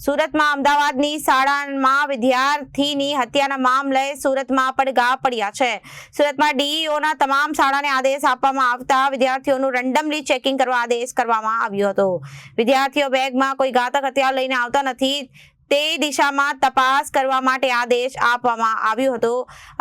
સુરતમાં અમદાવાદની શાળામાં વિદ્યાર્થીની હત્યાના મામલે સુરતમાં પડઘા પડ્યા છે. સુરતમાં ડીઈઓના તમામ શાળાને આદેશ આપવામાં આવતા વિદ્યાર્થીઓનું રેન્ડમલી ચેકિંગ કરવા આદેશ કરવામાં આવ્યો હતો. વિદ્યાર્થીઓ બેગમાં કોઈ ઘાતક હથિયાર લઈને આવતા નથી, તે દિશામાં તપાસ કરવા માટે આદેશ આપવામાં આવ્યો હતો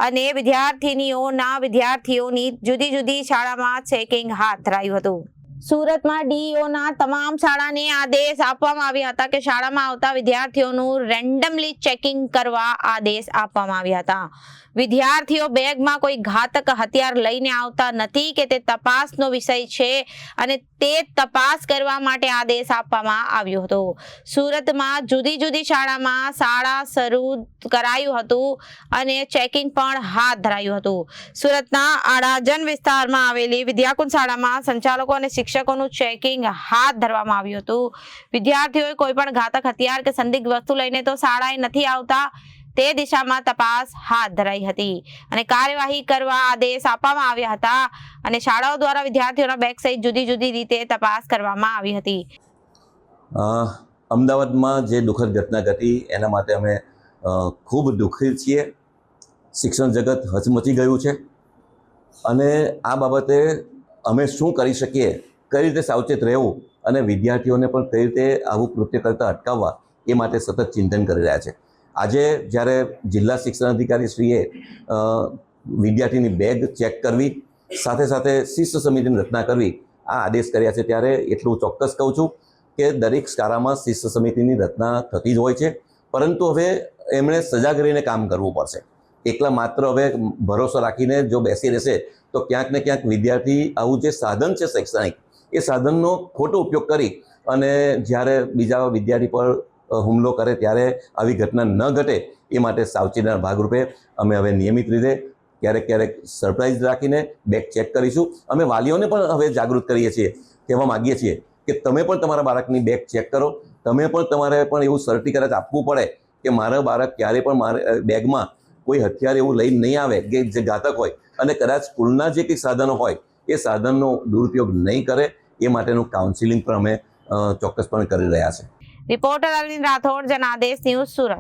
અને વિદ્યાર્થીનીઓના વિદ્યાર્થીઓની જુદી જુદી શાળામાં ચેકિંગ હાથ ધરાયું હતું. સુરતમાં ડીઈઓના તમામ શાળાને આદેશ આપવામાં આવ્યા હતા કે શાળામાં આવતા વિદ્યાર્થીઓનું રેન્ડમલી ચેકિંગ કરવા આદેશ આપવામાં આવ્યા હતા. વિદ્યાર્થીઓ બેગમાં કોઈ ઘાતક હથિયાર લઈને આવતા નથી કે તે તપાસનો વિષય છે અને તે તપાસ કરવા માટે આદેશ આપવામાં આવ્યો હતો. સુરતમાં જુદી જુદી શાળામાં શાળા શરૂ કરાયું હતું અને ચેકિંગ પણ હાથ ધરાયું હતું. સુરતના આડાજન વિસ્તારમાં આવેલી વિદ્યાકુંજ શાળામાં સંચાલકો અને શિક્ષકોનું ચેકિંગ હાથ ધરવામાં આવ્યું હતું. વિદ્યાર્થીઓએ કોઈ પણ ઘાતક હથિયાર કે સંદિગ્ધ વસ્તુ લઈને તો શાળાએ નથી આવતા. તે દિશામાં તપાસ હાથ ધરાઈ હતી અને કાર્યવાહી કરવા આદેશ આપવામાં આવ્યા હતા અને શાળાઓ દ્વારા વિદ્યાર્થીઓના બેગ સહિત જુદી જુદી રીતે તપાસ કરવામાં આવી હતી. અમદાવાદમાં જે દુઃખદ ઘટના ઘટી એના માટે અમે ખૂબ દુઃખી છીએ. શિક્ષણ જગત હચમચી ગયું છે. અને આ બાબતે અમે શું કરી શકીએ કઈ રીતે સાવચેત રહેવું અને વિદ્યાર્થીઓને પણ કઈ રીતે આવું કૃત્ય કરતાં અટકાવવા એ માટે સતત ચિંતન કરી રહ્યા છે. આજે જ્યારે જિલ્લા શિક્ષણ અધિકારી શ્રીએ વિદ્યાર્થીની બેગ ચેક કરવી, સાથે સાથે શિસ્ત સમિતિની રચના કરવી, આ આદેશ કર્યા છે ત્યારે એટલું ચોક્કસ કહું છું કે દરેક શાળામાં શિસ્ત સમિતિની રચના થતી જ હોય છે. પરંતુ હવે એમણે સજાગ રહીને કામ કરવું પડશે. એકલા માત્ર હવે ભરોસો રાખીને જો બેસી રહેશે, તો ક્યાંક ને ક્યાંક વિદ્યાર્થી આવું જે સાધન છે શૈક્ષણિક એ સાધનનો ખોટો ઉપયોગ કરી અને જ્યારે બીજા વિદ્યાર્થી પર હુમલો કરે ત્યારે આવી ઘટના ન ઘટે એ માટે સાવચેતીના ભાગરૂપે અમે હવે નિયમિત રીતે ક્યારેક ક્યારેક સરપ્રાઇઝ રાખીને બેગ ચેક કરીશું. અમે વાલીઓને પણ હવે જાગૃત કરીએ છીએ, કહેવા માગીએ છીએ કે તમે પણ તમારા બાળકની બેગ ચેક કરો. તમે પણ તમારે પણ એવું સર્ટિફિકેટ આપવું પડે કે મારા બાળક ક્યારે પણ મારે બેગમાં કોઈ હથિયાર એવું લઈને નહીં આવે, કે જે ઘાતક હોય. અને કદાચ સ્કૂલના જે કંઈક સાધનો હોય એ સાધનનો દુરુપયોગ નહીં કરે, એ માટેનું કાઉન્સિલિંગ પણ અમે ચોક્કસપણે કરી રહ્યા છે. Reporter Arvind Rathod, Janadesh news Surat.